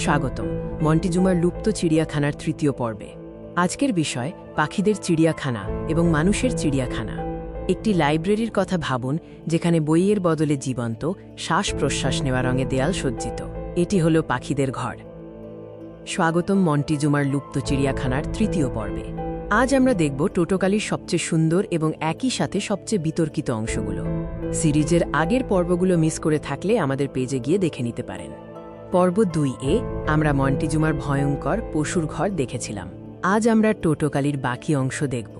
স্বাগতম মন্টিজুমার লুপ্ত চিড়িয়াখানার তৃতীয় পর্বে। আজকের বিষয়, পাখিদের চিড়িয়াখানা এবং মানুষের চিড়িয়াখানা। একটি লাইব্রেরির কথা ভাবুন, যেখানে বইয়ের বদলে জীবন্ত শ্বাস প্রশ্বাস নেওয়া রঙে দেয়াল সজ্জিত। এটি হল পাখিদের ঘর। স্বাগতম মন্টিজুমার লুপ্ত চিড়িয়াখানার তৃতীয় পর্বে। আজ আমরা দেখব টোটোকালির সবচেয়ে সুন্দর এবং একই সাথে সবচেয়ে বিতর্কিত অংশগুলো। সিরিজের আগের পর্বগুলো মিস করে থাকলে আমাদের পেজে গিয়ে দেখে নিতে পারেন। পর্ব দুই এ আমরা মন্টিজুমার ভয়ঙ্কর পশুর ঘর দেখেছিলাম। আজ আমরা টোটোকালির বাকি অংশ দেখব।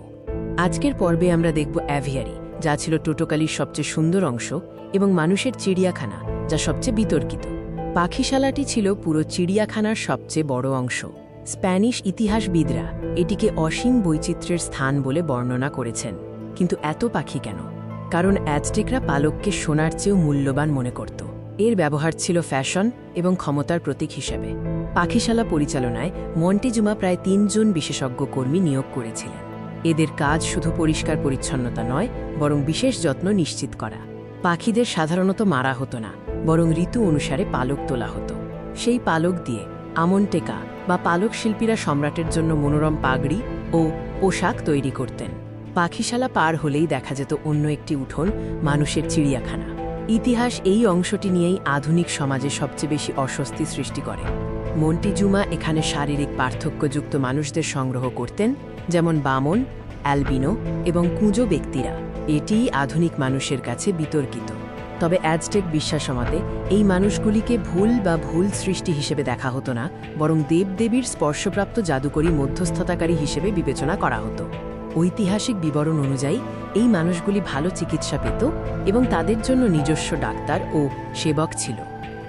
আজকের পর্বে আমরা দেখব অ্যাভিয়ারি, যা ছিল টোটোকালির সবচেয়ে সুন্দর অংশ এবং মানুষের চিড়িয়াখানা, যা সবচেয়ে বিতর্কিত। পাখিশালাটি ছিল পুরো চিড়িয়াখানার সবচেয়ে বড় অংশ। স্প্যানিশ ইতিহাসবিদরা এটিকে অসীম বৈচিত্র্যের স্থান বলে বর্ণনা করেছেন। কিন্তু এত পাখি কেন? কারণ অ্যাজটেকরা পালককে সোনার চেয়েও মূল্যবান মনে করত। এর ব্যবহার ছিল ফ্যাশন এবং ক্ষমতার প্রতীক হিসেবে। পাখিশালা পরিচালনায় মন্টিজুমা প্রায় তিনজন বিশেষজ্ঞ কর্মী নিয়োগ করেছিলেন। এদের কাজ শুধু পরিষ্কার পরিচ্ছন্নতা নয়, বরং বিশেষ যত্ন নিশ্চিত করা। পাখিদের সাধারণত মারা হতো না, বরং ঋতু অনুসারে পালক তোলা হতো। সেই পালক দিয়ে আমনটেকা বা পালক শিল্পীরা সম্রাটের জন্য মনোরম পাগড়ি ও পোশাক তৈরি করতেন। পাখিশালা পার হলেই দেখা যেত অন্য একটি উঠোন, মানুষের চিড়িয়াখানা। ইতিহাস এই অংশটি নিয়েই আধুনিক সমাজে সবচেয়ে বেশি অস্বস্তি সৃষ্টি করে। মন্টিজুমা এখানে শারীরিক পার্থক্যযুক্ত মানুষদের সংগ্রহ করতেন, যেমন বামন, অ্যালবিনো এবং কুঁজো ব্যক্তিরা। এটিই আধুনিক মানুষের কাছে বিতর্কিত। তবে অ্যাজটেক বিশ্বাসমতে এই মানুষগুলিকে ভুল বা ভুল সৃষ্টি হিসেবে দেখা হতো না, বরং দেবদেবীর স্পর্শপ্রাপ্ত জাদুকরী মধ্যস্থতাকারী হিসেবে বিবেচনা করা হতো। ঐতিহাসিক বিবরণ অনুযায়ী, এই মানুষগুলি ভালো চিকিৎসা পেত এবং তাদের জন্য নিজস্ব ডাক্তার ও সেবক ছিল।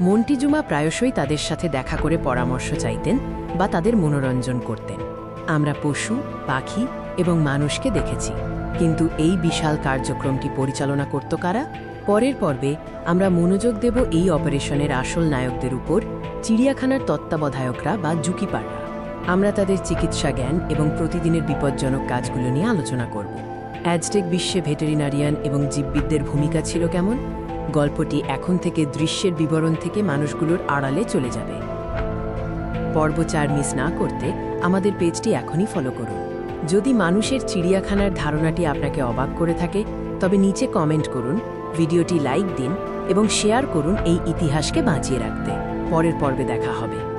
মন্টিজুমা প্রায়শই তাদের সাথে দেখা করে পরামর্শ চাইতেন বা তাদের মনোরঞ্জন করতেন। আমরা পশু, পাখি এবং মানুষকে দেখেছি। কিন্তু এই বিশাল কার্যক্রমটি পরিচালনা করত কারা? পরের পর্বে আমরা মনোযোগ দেব এই অপারেশনের আসল নায়কদের উপর, চিড়িয়াখানার তত্ত্বাবধায়করা বা জুকিপাররা আমরা তাদের চিকিৎসা জ্ঞান এবং প্রতিদিনের বিপজ্জনক কাজগুলো নিয়ে আলোচনা করব। অ্যাজটেক বিশ্বে ভেটেরিনারিয়ান এবং জীববিদদের ভূমিকা ছিল কেমন? গল্পটি এখন থেকে দৃশ্যের বিবরণ থেকে মানুষগুলোর আড়ালে চলে যাবে। পর্ব চার মিস না করতে আমাদের পেজটি এখনই ফলো করুন। যদি মানুষের চিড়িয়াখানার ধারণাটি আপনাকে অবাক করে থাকে, তবে নিচে কমেন্ট করুন, ভিডিওটি লাইক দিন এবং শেয়ার করুন এই ইতিহাসকে বাঁচিয়ে রাখতে। পরের পর্বে দেখা হবে।